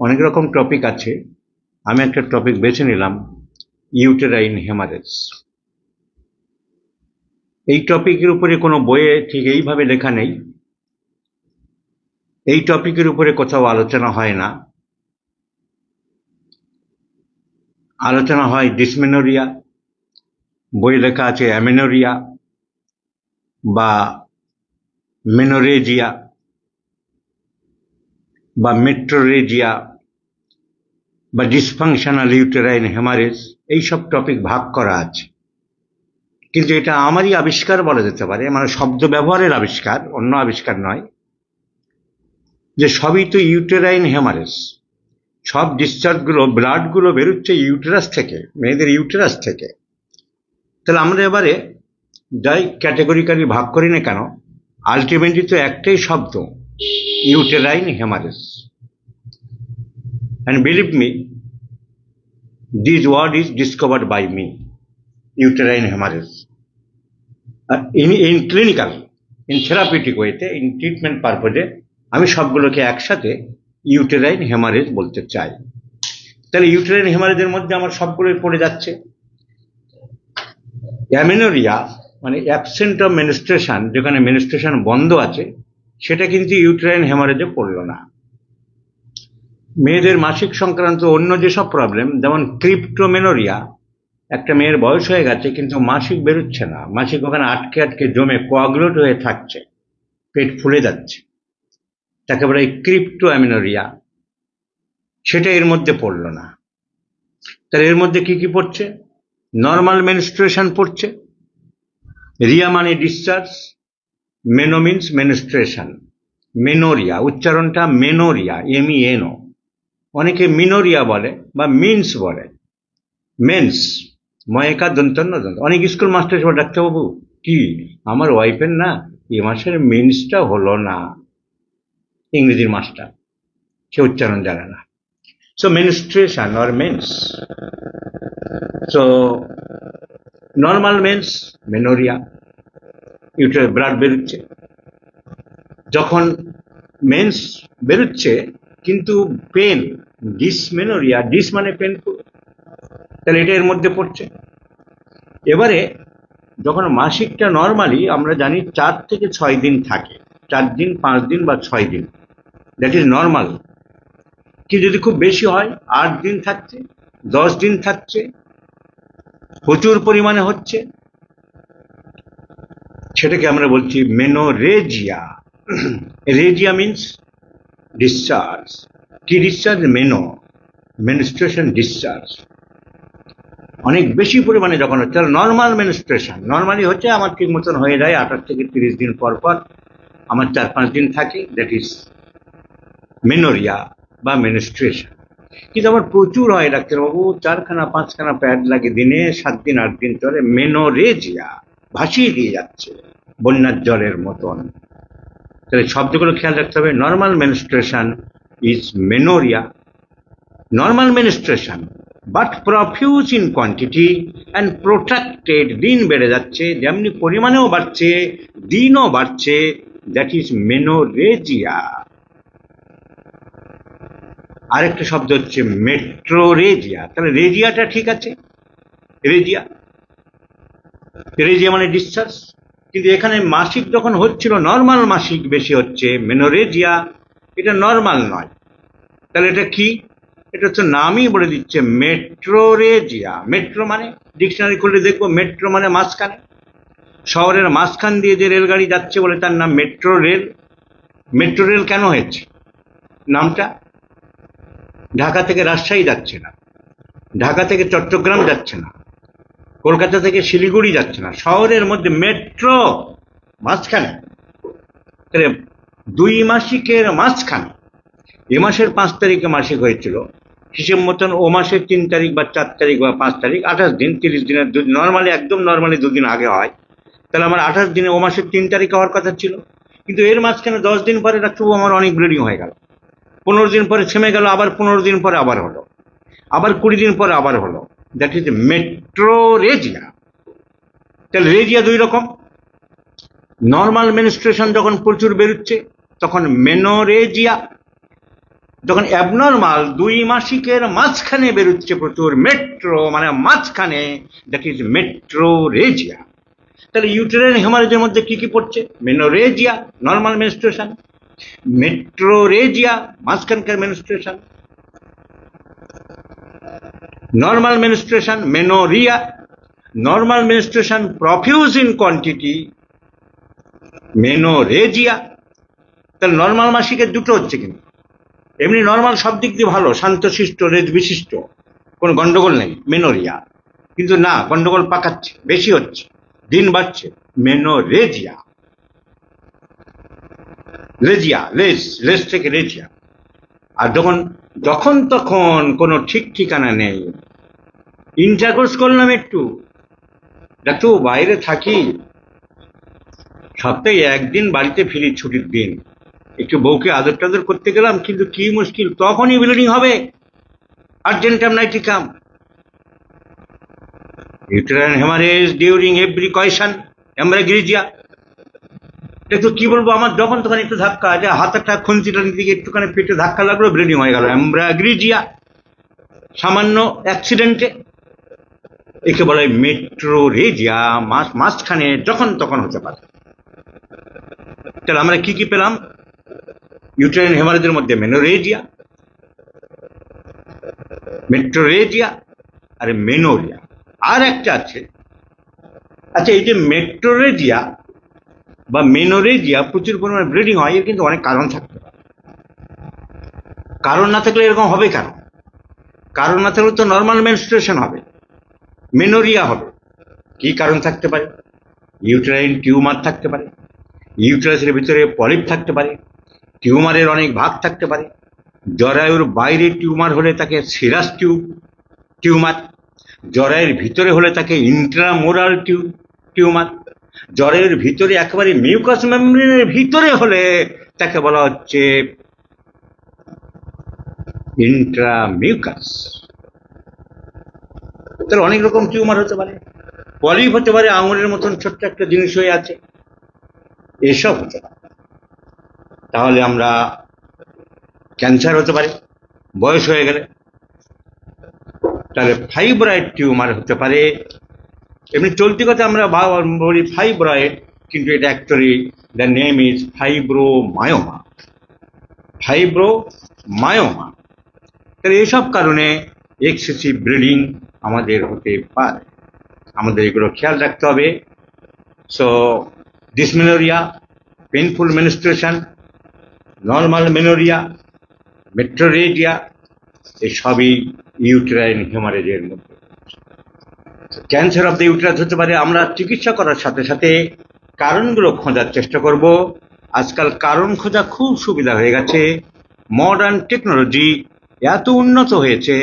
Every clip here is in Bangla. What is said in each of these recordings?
অনেক রকম টপিক আছে। আমি একটা টপিক বেছে নিলাম ইউটেরাইন হেমারেজ এই টপিকের উপরে কোনো বইয়ে ঠিক এইভাবে লেখা নেই। এই টপিকের উপরে কোথাও আলোচনা হয় না। আলোচনা হয় ডিসমেনোরিয়া বই লেখা আছে অ্যামেনোরিয়া বা মেনোরেজিয়া বা মেট্রোরেজিয়া বা ডিসফাংশনাল ইউটেরাইন হেমারেজ এইসব টপিক ভাগ করা আছে। কিন্তু এটা আমারই আবিষ্কার বলা যেতে পারে মানে শব্দ ব্যবহারের আবিষ্কার, অন্য আবিষ্কার নয়, যে সবই তো ইউটেরাইন হেমারেজ সব ডিসচার্জগুলো ব্লাডগুলো বেরোচ্ছে ইউটেরাস থেকে, মেয়েদের ইউটেরাস থেকে। তাহলে আমরা এবারে যাই ক্যাটেগরিক্যালি ভাগ করি না কেন আলটিমেটলি তো একটাই শব্দ uterine haemorrhage and believe me this word is discovered by me uterine haemorrhage in in clinical in therapeutic ওয়েতে ইন ট্রিটমেন্ট পারপোজে আমি সবগুলোকে একসাথে ইউটেরাইন হেমারেজ বলতে চাই। তাহলে ইউটেরাইন হেমারেজের মধ্যে আমার সবগুলোই পড়ে যাচ্ছে। অ্যামিনোরিয়া মানে অ্যাবসেন্ট অফ মেনিস্ট্রেশন যেখানে মেনিস্ট্রেশন বন্ধ আছে, সেটা কিন্তু ইউটেরাইন হেমারেজে পড়ল না। মেয়েদের মাসিক সংক্রান্ত অন্য যেসব প্রবলেম যেমন ক্রিপ্টোমেনোরিয়া একটা মেয়ের বয়স হয়ে গেছে কিন্তু মাসিক বেরোচ্ছে না। মাসিক ওখানে আটকে আটকে জমে কোয়াগুলেট হয়ে থাকছে, পেট ফুলে যাচ্ছে। তাকে বলে ক্রিপ্টো অ্যামিনোরিয়া সেটা এর মধ্যে পড়ল না। তাহলে এর মধ্যে কি কি পড়ছে? নর্মাল মেনস্ট্রুয়েশন পড়ছে রিয়া মানে discharge meno means menstruation menorrhoea উচ্চারণটা menorrhoea M E N O অনেকে মিনোরিয়া বলে বা মিন্স বলে। মেন্স ময়কা দন্তন্য দন্ত। অনেক স্কুল মাস্টার হিসেবে ডাক্তারবাবু, কি, আমার ওয়াইফের না এ মাসের মেন্সটা হলো না? ইংরেজির মাস্টার। সে উচ্চারণ জানে না। So menstruation or mens so normal mens menorrhoea uterus blood বেরোচ্ছে। যখন মেন্স বেরোচ্ছে কিন্তু পেন ডিসমেনোরিয়া ডিস মানে পেন তাহলে এটা এর মধ্যে পড়ছে। এবারে যখন মাসিকটা নর্মালি আমরা জানি চার থেকে ছয় দিন থাকে, চার দিন, পাঁচ দিন বা ছয় দিন। দ্যাট ইজ নর্মাল কি যদি খুব বেশি হয়, আট দিন থাকছে, দশ দিন থাকছে, প্রচুর পরিমাণে হচ্ছে। সেটাকে আমরা বলছি মেনোরেজিয়া রেজিয়া মিন্স ডিসচার্জ কি ডিসচার্জ মেনো মেনস্ট্রেশন ডিসচার্জ অনেক বেশি পরিমাণে যখন হচ্ছে নর্মাল মেনস্ট্রেশন নর্মালি হচ্ছে আমার ঠিক মতন হয়ে যায় আঠাশ থেকে তিরিশ দিন পর পর আমার চার পাঁচ দিন থাকে দ্যাট ইজ মেনোরিয়া বা মেনস্ট্রেশন কিন্তু আমার প্রচুর হয় ডাক্তারবাবু, চারখানা, পাঁচখানা প্যাড লাগে দিনে সাত দিন, আট দিন চলে মেনোরেজিয়া ভাসিয়ে দিয়ে যাচ্ছে, বন্যার জলের মতন। তাহলে শব্দগুলো খেয়াল রাখতে হবে। Normal menstruation is menorrhoea normal menstruation but profuse in quantity and protected দিন বেড়ে যাচ্ছে, যেমনি পরিমাণেও বাড়ছে, দিনও বাড়ছে দ্যাট ইজ মেনোরেজিয়া আরেকটা শব্দ হচ্ছে মেট্রো রেজিয়া তাহলে রেজিয়াটা ঠিক আছে? রেজিয়া রেজিয়া মানে ডিসচার্জ কিন্তু এখানে মাসিক যখন হচ্ছিল নর্মাল মাসিক বেশি হচ্ছে মেনোরেজিয়া এটা নর্মাল নয়। তাহলে এটা কি? এটা হচ্ছে নামই বলে দিচ্ছে মেট্রোরেজিয়া মেট্রো মানে ডিকশনারি খুলে দেখব মেট্রো মানে মাঝখানে। শহরের মাঝখান দিয়ে যে রেলগাড়ি যাচ্ছে বলে তার নাম মেট্রো রেল মেট্রো রেল কেন হয়েছে? নামটা? ঢাকা থেকে রাজশাহী যাচ্ছে না। ঢাকা থেকে চট্টগ্রাম যাচ্ছে না। কলকাতা থেকে শিলিগুড়ি যাচ্ছে না। শহরের মধ্যে মেট্রো মাঝখানে। দুই মাসিকের মাঝখানে। এ মাসের পাঁচ তারিখে মাসিক হয়েছিল। হিসেব মতন ও মাসের তিন তারিখ বা চার তারিখ বা পাঁচ তারিখ, আঠাশ দিন, তিরিশ দিনের নর্মালি একদম নর্মালি দুদিন আগে হয়। তাহলে আমার আঠাশ দিনে ও মাসের তিন তারিখ হওয়ার কথা ছিল। কিন্তু এর মাঝখানে দশ দিন পরে ডাক্তারবাবু আমার অনেক ব্লিডিং হয়ে গেল। পনেরো দিন পরে থেমে গেল, আবার পনেরো দিন পরে আবার হলো। আবার কুড়ি দিন পরে আবার হলো। দ্যাট ইজ মেট্রো রেজিয়া তাহলে রেজিয়া দুই রকম। নর্মাল মেনস্ট্রেশন যখন প্রচুর বেরোচ্ছে, তখন মেনোরেজিয়া যখন অ্যাবনর্মাল দুই মাসিকের মাঝখানে বেরোচ্ছে প্রচুর মেট্রো মানে মাঝখানে দ্যাট ইজ মেট্রো রেজিয়া তাহলে ইউটেরাইন হেমারেজের মধ্যে কি কি পড়ছে? Menorrhagia normal menstruation metrorrhagia মাঝখানকার menstruation normal menstruation menorrhoea normal menstruation profuse in quantity menorrhagia তাহলে নর্মাল মাসিকের দুটো হচ্ছে কিন্তু। এমনি নর্মাল সব দিক দিয়ে ভালো শান্তশিষ্ট রেজ বিশিষ্ট। কোনো গন্ডগোল নেই মেনোরিয়া কিন্তু না, গন্ডগোল পাকাচ্ছে, বেশি হচ্ছে, দিন বাড়ছে। মেনোরেজিয়া রেজিয়া লেজ লেজ থেকে রেজিয়া আর যখন যখন তখন কোনো ঠিক ঠিকানা নেই। ইন্টারকোর্স করলাম একটু একটু বাইরে থাকি। সপ্তাহে একদিন বাড়িতে ফিরি ছুটির দিন। একটু বউকে আদর টাদর করতে গেলাম, কিন্তু কি মুশকিল, তখনই ব্লিডিং হবে। Argentum nitricum uterine haemorrhage during every coition ambra grisea একটু কি বলব, আমার যখন তখন একটু ধাক্কা, যে হাতটা খুন্তিটার দিকে একটুখানি পেটে ধাক্কা লাগল ব্লিডিং হয়ে গেল। এমব্রাগ্রিজিয়া সামান্য অ্যাক্সিডেন্টে, একে বলে মেট্রো রেজিয়া মাস মাঝখানে যখন তখন হতে পারে। তাহলে আমরা কি কি পেলাম? ইউটেরাইন হেমারেজের মধ্যে মেনোরেজিয়া, মেট্রোরেজিয়া আর মেনোরিয়া। আর একটা আছে। আচ্ছা এই যে মেট্রোরেজিয়া বা মেনোরেজিয়া প্রচুর পরিমাণে ব্লিডিং হয়, এর কিন্তু অনেক কারণ থাকতে পারে। কারণ না থাকলে এরকম হবে কেন? কারণ না থাকলে তো নর্মাল মেনস্ট্রুয়েশন হবে। মেনোরিয়া হবে। কি কারণ থাকতে পারে? ইউটেরাইন টিউমার থাকতে পারে। ইউটেরাসের ভিতরে পলিপ থাকতে পারে। টিউমারের অনেক ভাগ থাকতে পারে। জরায়ুর বাইরে টিউমার হলে তাকে সিরাস টিউব টিউমার জরায়ের ভিতরে হলে তাকে ইন্ট্রামোরাল টিউ টিউমার জরায়ুর ভিতরে একেবারে মিউকাস মেমব্রেনের ভিতরে হলে তাকে বলা হচ্ছে ইন্ট্রামিউকাস। তাহলে অনেক রকম টিউমার হতে পারে, পলিপ হতে পারে, আঙুলের মতন ছোট্ট একটা জিনিস হয়ে আছে, এসব হতে পারে। তাহলে আমরা ক্যান্সার হতে পারে, বয়স হয়ে গেলে। তাহলে ফাইব্রয়েড টিউমার হতে পারে এমনি চলতি কথা আমরা বলি ফাইব্রয়েড, কিন্তু এটা actually the name is fibromyoma fibromyoma তাহলে এসব কারণে এক্সেসিভ ব্লিডিং আমাদের হতে পারে। আমাদের এগুলো খেয়াল রাখতে হবে। So dysmenorrhoea painful menstruation normal menorrhoea metrorrhagia এসবই ইউটেরাইন হেমারেজের মধ্যে। ক্যান্সার অফ দ্য ইউটেরাস হতে পারে। আমরা চিকিৎসা করার সাথে সাথে কারণগুলো খোঁজার চেষ্টা করব। আজকাল কারণ খোঁজা খুব সুবিধা হয়ে গেছে। মডার্ন টেকনোলজি এত উন্নত হয়েছে,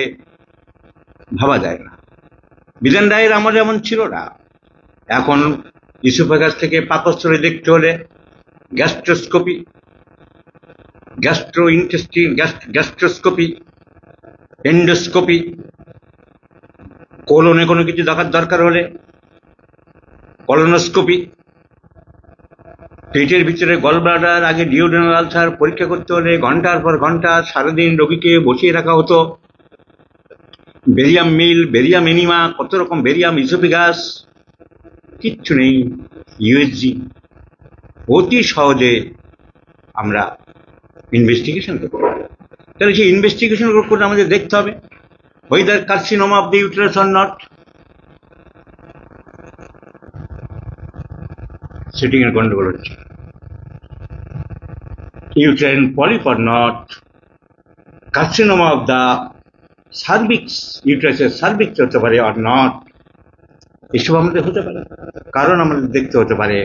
ভাবা যায় না। বিধান রায়ের আমার এমন ছিল না। এখন ইসোফাগাস থেকে পাকস্থলে দেখতে হলে gastroscopy gastro intestine gastroscopy, endoscopy কোলনে কোনো কিছু দেখার দরকার হলে কলোনোস্কোপি পেটের ভিতরে গলব্লাডার আগে ডিওডেনাল আলসার পরীক্ষা করতে হলে ঘণ্টার পর ঘণ্টা সারাদিন রোগীকে বসিয়ে রাখা হতো। বেরিয়াম মিল বেরিয়াম এনিমা কত রকম বেরিয়াম ইসোফিগাস কিচ্ছু নেই। ইউএসজি অতি সহজে আমরা ইনভেস্টিগেশন পারি তাহলে সেই ইনভেস্টিগেশন করে আমাদের দেখতে হবে। Whether carcinoma of the uterus or not sitting এর গন্ডগোল হচ্ছে uterine polyp or not carcinoma of the cervix ইউট্রাসের পারে অর নট এসব আমাদের হতে পারে। কারণ আমাদের দেখতে হতে পারে।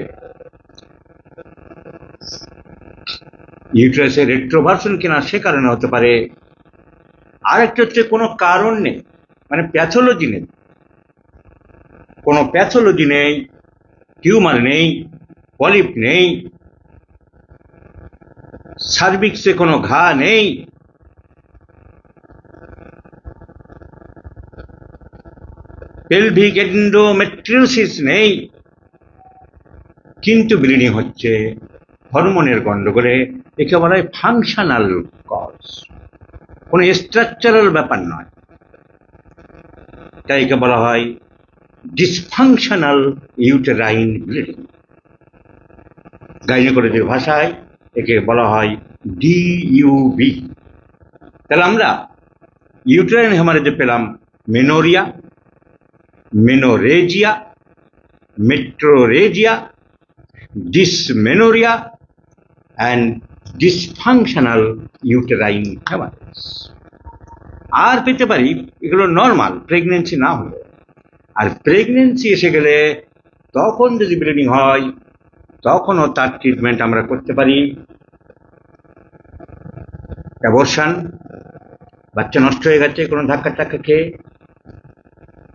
ইউট্রাসের রেট্রোভার্সন কিনা সে কারণে হতে পারে। আরেকটা হচ্ছে কোনো কারণ নেই মানে প্যাথোলজি নেই। কোনো প্যাথোলজি নেই টিউমার নেই পলিপ নেই সার্ভিক্সে কোনো ঘা নেই। পেলভিক এন্ডোমেট্রিওসিস নেই, কিন্তু ব্লিডিং হচ্ছে হরমোনের গন্ডগোলে একে বলা হয় ফাংশনাল কজ কোনো স্ট্রাকচারাল ব্যাপার নয়। তাই একে বলা হয় ডিসফাংশনাল ইউটেরাইন ব্লিডিং গাইনোকোলজির ভাষায় একে বলা হয় ডিইউবি তাহলে আমরা ইউটেরাইন হেমারেজে পেলাম menorrhoea menorrhagia metrorrhagia dysmenorrhoea and dysfunctional uterine haemorrhage আর পেতে পারি, এগুলো নর্মাল প্রেগনেন্সি না হলে। আর প্রেগনেন্সি এসে গেলে তখন যদি ব্লিডিং হয়, তখনও তার ট্রিটমেন্ট আমরা করতে পারি। অ্যাবর্শন বাচ্চা নষ্ট হয়ে গেছে, কোনো ধাক্কা টাক্কা খেয়ে।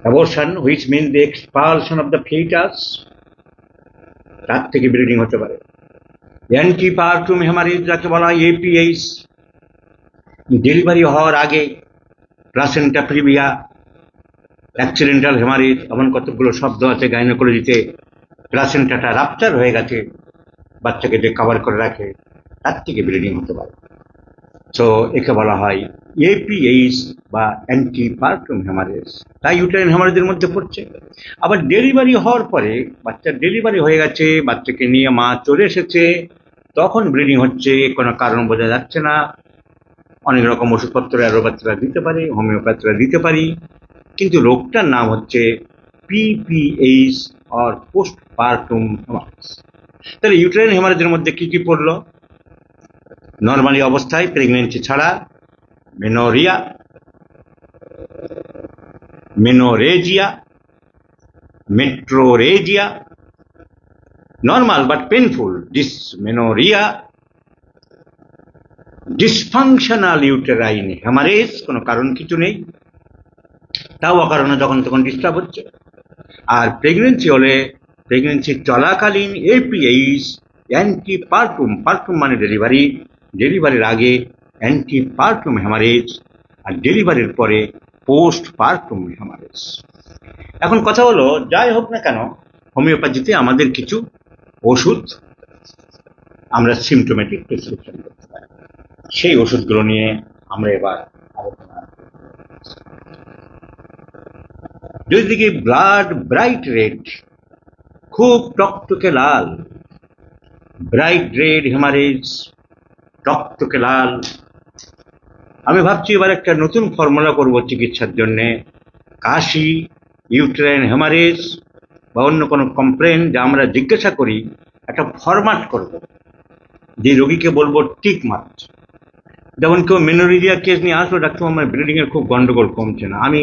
Abortion which mean the expulsion of the foetus তার থেকে ব্লিডিং হতে পারে। অ্যান্টিপার্টুম হেমারেজ যাকে বলা হয় এপিএইচ ডেলিভারি হওয়ার আগে প্লাসেন্টা প্রিভিয়া অ্যাক্সিডেন্টাল হেমারেজ এমন কতগুলো শব্দ আছে গাইনোকোলজিতে প্লাসেন্টাটা রাপচার হয়ে গেছে বাচ্চাকে যে কভার করে রাখে তার থেকে ব্লিডিং হতে পারে সো একে বলা হয় এপিএইচ বা অ্যান্টিপার্টুম হেমারেজ তাই ইউটারিন হেমারেজের মধ্যে পড়ছে। আবার ডেলিভারি হওয়ার পরে বাচ্চার ডেলিভারি হয়ে গেছে, বাচ্চাকে নিয়ে মা চলে এসেছে, তখন ব্লিডিং হচ্ছে, কোনো কারণ বোঝা যাচ্ছে না। অনেক রকম ওষুধপত্র অ্যারোপ্যাথিরা দিতে পারে, হোমিওপ্যাথিরা দিতে পারি। কিন্তু রোগটার নাম হচ্ছে PPH or post partum haemorrhage তাহলে ইউট্রাইন হেমারেজের মধ্যে কী কী পড়ল? নর্মালি অবস্থায় প্রেগনেন্সি ছাড়া menorrhoea menorrhagia metrorrhagia normal but painful dysmenorrhoea dysfunctional uterine haemorrhage কোনো কারণ কিছু নেই। তাও অকারণে যখন তখন ডিস্টার্ব হচ্ছে। আর প্রেগনেন্সি হলে প্রেগনেন্সি চলাকালীন এপিএইচ অ্যান্টি পার্টুম পার্টুম মানে ডেলিভারি ডেলিভারির আগে অ্যান্টি পার্টুম হ্যামারেজ আর ডেলিভারির পরে পোস্ট পার্টুম হ্যামারেজ এখন কথা হলো, যাই হোক না কেন, হোমিওপ্যাথিতে আমাদের কিছু ওষুধ, আমরা সিমটোমেটিক প্রেসক্রিপশন করতে পারি। সেই ওষুধগুলো নিয়ে আমরা এবার আলোচনা যদি দেখি ব্লাড ব্রাইট রেড খুব টকটকে লাল। ব্রাইট রেড হেমারেজ টকটকে লাল আমি ভাবছি এবার একটা নতুন ফর্মুলা করব চিকিৎসার জন্যে। কাশি, ইউট্রেন, হেমারেজ বা অন্য কোনো কমপ্লেন যা আমরা জিজ্ঞাসা করি, একটা ফরম্যাট করব। যে রোগীকে বলব টিক মারছে যেমন কেউ মেনোরিয়া কেস নিয়ে আসলো ডাক্তার আমার ব্লিডিংয়ের খুব গন্ডগোল কমছে না। আমি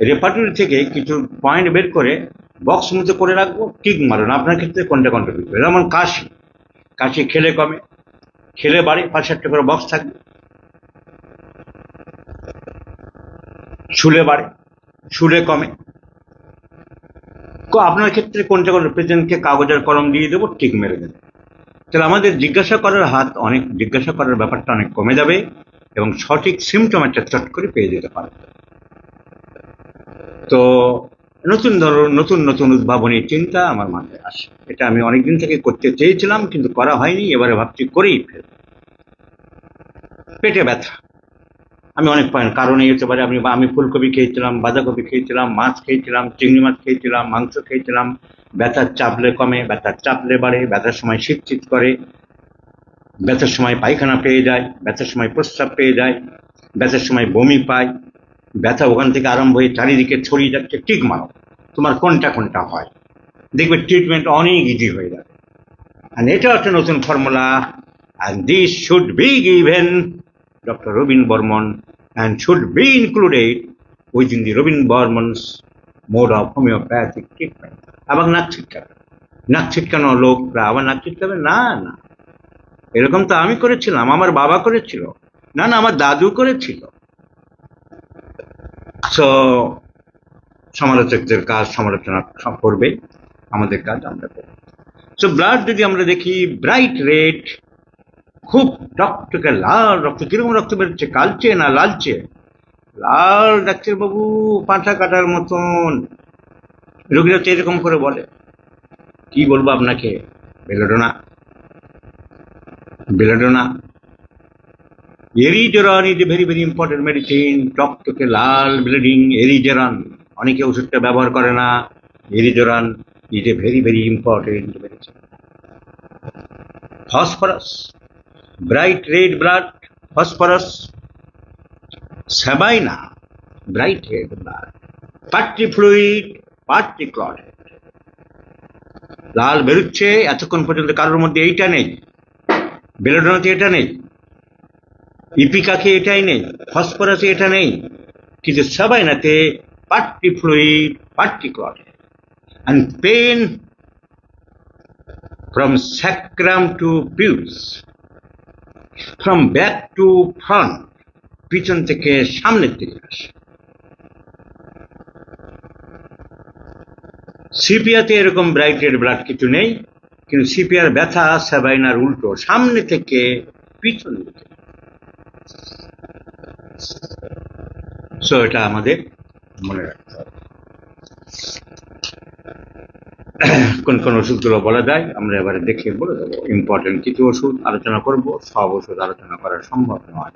রেপার্টরি থেকে কিছু পয়েন্ট বের করে বক্স মধ্যে করে রাখব, টিক মারুন আপনার ক্ষেত্রে কোনটা করে যেমন কাশি। কাশি খেলে কমে। খেলে বাড়ে পাঁচ সাতটা করে বক্স থাকবে শুলে বাড়ে, শুলে কমে। আপনার ক্ষেত্রে কোনটা কোন প্রেজেন্টকে কাগজের কলম দিয়ে দেবো, ঠিক মেরে দেবে। তাহলে আমাদের জিজ্ঞাসা করার হাত অনেক, জিজ্ঞাসা করার ব্যাপারটা অনেক কমে যাবে এবং সঠিক সিমটম একটা চট করে পেয়ে যেতে পারে। তো নতুন ধরো, নতুন নতুন উদ্ভাবনী চিন্তা আমার মাথায় আসে। এটা আমি অনেকদিন থেকে করতে চেয়েছিলাম, কিন্তু করা হয়নি, এবারে ভাবছি করেই ফেল পেটে ব্যথা। আমি অনেক কারণে হতে পারে আমি আমি ফুলকপি খেয়েছিলাম, বাঁধাকপি খেয়েছিলাম, মাছ খেয়েছিলাম, চিংড়ি মাছ খেয়েছিলাম, মাংস খেয়েছিলাম। ব্যথার চাপলে কমে, ব্যথার চাপলে বাড়ে, ব্যথার সময় শীত শীত করে। ব্যথার সময় পায়খানা পেয়ে যায়, ব্যথার সময় প্রস্রাব পেয়ে যায়, ব্যথার সময় বমি পায়। ব্যথা ওখান থেকে আরম্ভ হয়ে চারিদিকে ছড়িয়ে যাচ্ছে ঠিক মারো। তোমার কোনটা কোনটা হয়? দেখবে ট্রিটমেন্ট অনেক ইজি হয়ে যাবে। আর এটা একটা নতুন formula and this should be given Dr. Robin Borman, and should be included within the Robin Borman's mode of homeopathic treatment. আবার নাক ছিটকাবে। নাক ছিটকানো লোকরা আবার নাক ছিটকাবে? না না। এরকম তো আমি করেছিলাম, আমার বাবা করেছিল। না না, আমার দাদু করেছিল। সো সমালোচকদের কাজ সমালোচনা করবে আমাদের কাজ আমরা করব। সো ব্লাড যদি আমরা দেখি ব্রাইট রেড খুব টকটকে লাল রক্ত, কীরকম রক্ত বেরোচ্ছে? কালচে না লালচে? লাল ডাক্তার বাবু পাঁঠা কাটার মতন। রোগীরা তো এরকম করে বলে। কি বলব আপনাকে? Belladonna belladonna erigeron is very very important medicine টকটকে লাল, ব্লিডিং, এরিজেরন। অনেকে ওষুধটা ব্যবহার করে না। Erigeron is a very very important medicine phosphorus bright red blood phosphorus sabina bright red blood partly fluid partly clot লাল বেরোচ্ছে, এতক্ষণ পর্যন্ত কারোর মধ্যে এইটা নেই। বেলোডোনাতে এটা নেই। ইপিকাকে এটাই নেই? ফসফরাসে এটা নেই? কিন্তু সাবাইনাতে partly fluid partly clot and pain from sacrum to pubis, from back to front, পিছন থেকে সামনের দিকে আসে। সিপিয়াতে এরকম ব্রাইট রেড ব্লাড কিছু নেই কিন্তু সিপিয়ার ব্যথা সাবাইনার উল্টো সামনে থেকে পিছন দিকে। সো এটা আমাদের মনে রাখতে হবে। কোন কোন ওষুধগুলো বলা যায়, আমরা এবারে দেখে বলে দেবো। ইম্পর্টেন্ট কিছু ওষুধ আলোচনা করব, সব ওষুধ আলোচনা করা সম্ভব নয়।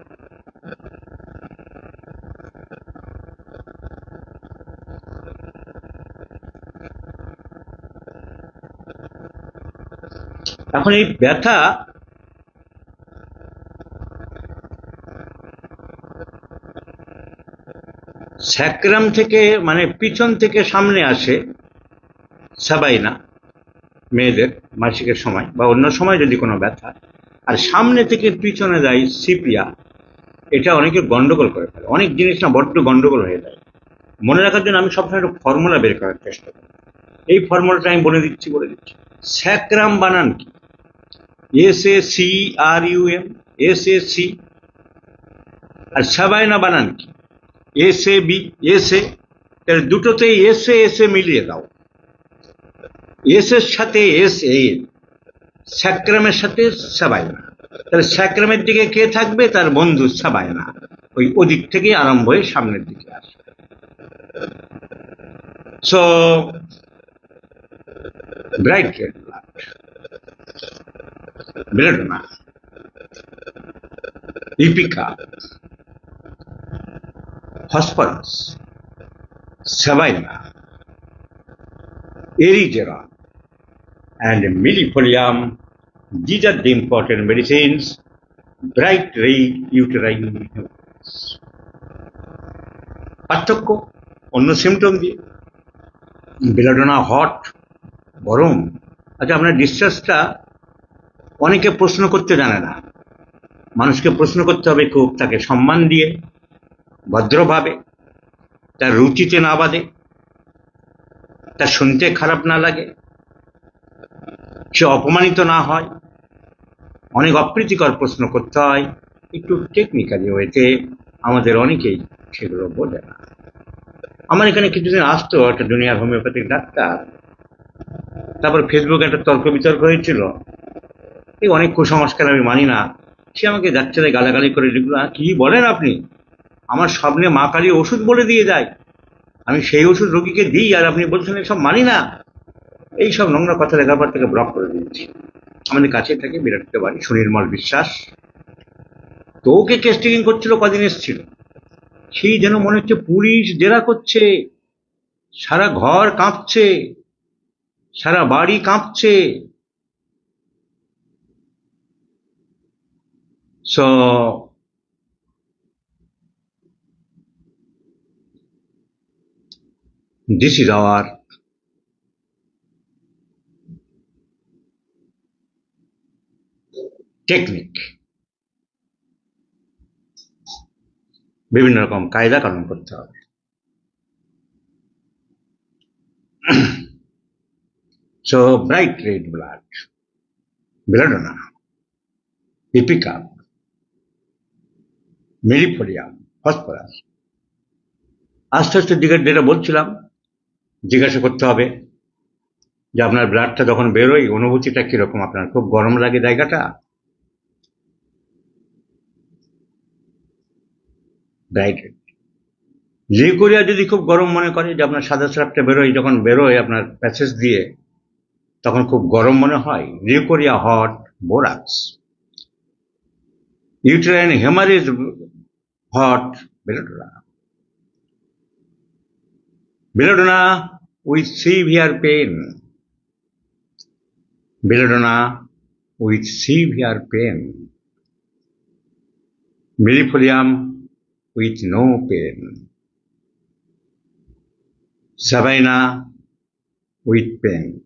এখন এই ব্যথা স্যাক্রাম থেকে মানে পিছন থেকে সামনে আসে সবাই না মেয়েদের মাসিকের সময় বা অন্য সময় যদি কোনো ব্যথা। আর সামনে থেকে পিছনে যায় সিপিয়া। এটা অনেকে গন্ডগোল করে ফেলে। অনেক জিনিস না বড্ড গন্ডগোল হয়ে যায়। মনে রাখার জন্য আমি সবসময় একটা ফর্মুলা বের করার চেষ্টা করি। এই ফর্মুলাটা আমি বলে দিচ্ছি বলে দিচ্ছি। স্যাক্রাম বানান কি? S A C R U M S A C R sabina বানান কি? এস বি, এস এ দুটোতেই এস এস মিলিয়ে দাও। এস এর সাথে এস, এ স্যাক্রামের সাথে সাবাইনা তাহলে স্যাক্রামের দিকে কে থাকবে? তার বন্ধু সাবাইনা ওই ওদিক থেকে আরম্ভ হয়ে সামনের দিকে আসবে। So bright red blood belladonna ipecac phosphorus millefolium. These are the important medicines. Bright red uterine hemorrhoids. পার্থক্য, অন্য সিমটম দিয়ে বেলাডোনা হট গরম আচ্ছা আপনার ডিসচার্জটা অনেকে প্রশ্ন করতে জানে না মানুষকে প্রশ্ন করতে হবে খুব, তাকে সম্মান দিয়ে ভদ্রভাবে, তার রুচিতে না বাদে তার শুনতে খারাপ না লাগে, সে অপমানিত না হয়, অনেক অপ্রীতিকর প্রশ্ন করতে হয়, একটু টেকনিক্যালি ওয়েতে আমাদের অনেকেই সেগুলো বোঝে না। আমার এখানে কিছুদিন আসতো একটা দুনিয়ার হোমিওপ্যাথিক ডাক্তার, তারপর ফেসবুকে একটা তর্ক বিতর্ক হয়েছিল, এই অনেক কুসংস্কার আমি মানি না, সে আমাকে যাচ্ছে গালাগালি করে যেগুলো কি বলেন আপনি? আমার স্বপ্নে মা কালী ওষুধ বলে দিয়ে যায়। আমি সেই ওষুধ রোগীকে দিই আর আপনি বলছেন এসব মানি না। এই সব নোংরা কথা লেখার পর থেকে ব্লক করে দিয়েছি আমাদের কাছে থাকে বিরাটতে বাড়ি, সুনির্মল বিশ্বাস। তো ওকে কেস্টিং করছিল, কদিন এসেছিল। সেই যেন মনে হচ্ছে পুলিশ জেরা করছে। সারা ঘর কাঁপছে। সারা বাড়ি কাঁপছে। So this is our technique বিভিন্ন রকম কায়দা কানুন করতে হবে। So bright red blood belladonna ipecac millefolium phosphorus আস্তে আস্তে দিকে যেটা বলছিলাম জিজ্ঞাসা করতে হবে যে আপনার ব্লাডটা যখন বেরোয় অনুভূতিটা কীরকম? আপনার খুব গরম লাগে জায়গাটা? ব্রাইট লিকুরিয়া যদি খুব গরম মনে করে যে আপনার সাদা স্রাবটা বেরোয় যখন বেরোয় আপনার প্যাসেজ দিয়ে তখন খুব গরম মনে হয়। Leucorrhoea hot borax. Uterine hemorrhage, hot belladonna. Belladonna with severe pain. Belladonna with severe pain. Millefolium with no pain. Sabina with pain.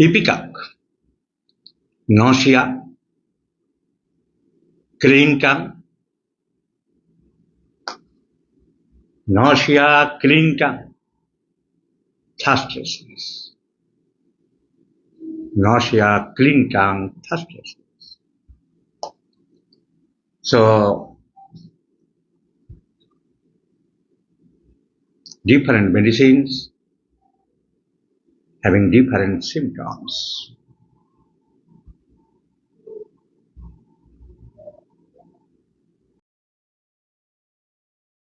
Ipecac, nausea, Clinton, nausea, Clinton, thirstlessness, nausea, Clinton, thirstlessness. So, different medicines having different symptoms.